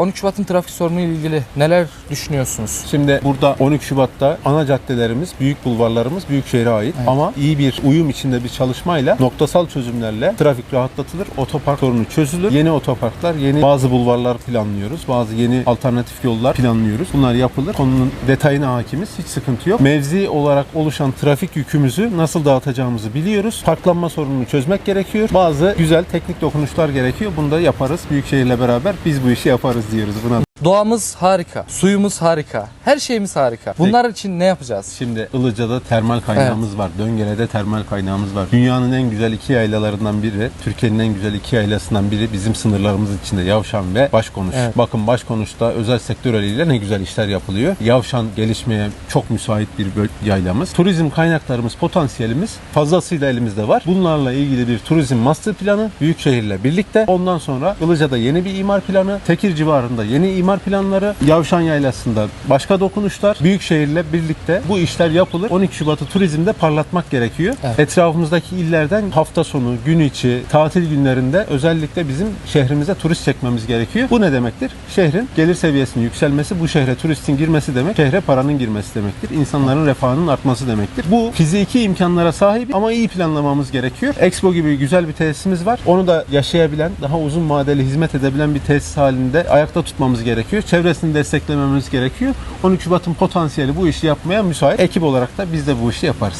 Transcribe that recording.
13 Şubat'ın trafik sorunu ile ilgili neler düşünüyorsunuz? Şimdi burada 12 Şubat'ta ana caddelerimiz, büyük bulvarlarımız Büyükşehir'e ait. Evet. Ama iyi bir uyum içinde bir çalışmayla noktasal çözümlerle trafik rahatlatılır, otopark sorunu çözülür. Yeni otoparklar, yeni bazı bulvarlar planlıyoruz. Bazı yeni alternatif yollar planlıyoruz. Bunlar yapılır. Konunun detayına hakimiz. Hiç sıkıntı yok. Mevzi olarak oluşan trafik yükümüzü nasıl dağıtacağımızı biliyoruz. Parklanma sorununu çözmek gerekiyor. Bazı güzel teknik dokunuşlar gerekiyor. Bunu da yaparız. Büyükşehir'le beraber biz bu işi yaparız dizer, Renato. Doğamız harika, suyumuz harika, her şeyimiz harika. Bunlar için ne yapacağız? Şimdi Ilıca'da termal kaynağımız var. Döngele'de termal kaynağımız var. Dünyanın en güzel iki yaylalarından biri, Türkiye'nin en güzel iki yaylasından biri bizim sınırlarımız içinde Yavşan ve Başkonuş. Evet. Bakın Başkonuş'ta özel sektör eliyle ne güzel işler yapılıyor. Yavşan gelişmeye çok müsait bir böl- yaylamız. Turizm kaynaklarımız, potansiyelimiz fazlasıyla elimizde var. Bunlarla ilgili bir turizm master planı Büyükşehir'le birlikte. Ondan sonra Ilıca'da yeni bir imar planı, Tekir civarında yeni imar planları, Yavşan Yaylası'nda başka dokunuşlar. Büyükşehir'le birlikte bu işler yapılır. 12 Şubat'ı turizmde parlatmak gerekiyor. Evet. Etrafımızdaki illerden hafta sonu, gün içi, tatil günlerinde özellikle bizim şehrimize turist çekmemiz gerekiyor. Bu ne demektir? Şehrin gelir seviyesinin yükselmesi, bu şehre turistin girmesi demek, şehre paranın girmesi demektir. İnsanların refahının artması demektir. Bu fiziki imkanlara sahip ama iyi planlamamız gerekiyor. Expo gibi güzel bir tesisimiz var. Onu da yaşayabilen, daha uzun vadeli hizmet edebilen bir tesis halinde ayakta tutmamız gerekiyor. Çevresini desteklememiz gerekiyor. 12 Şubat'ın potansiyeli bu işi yapmaya müsait. Ekip olarak da biz de bu işi yaparız.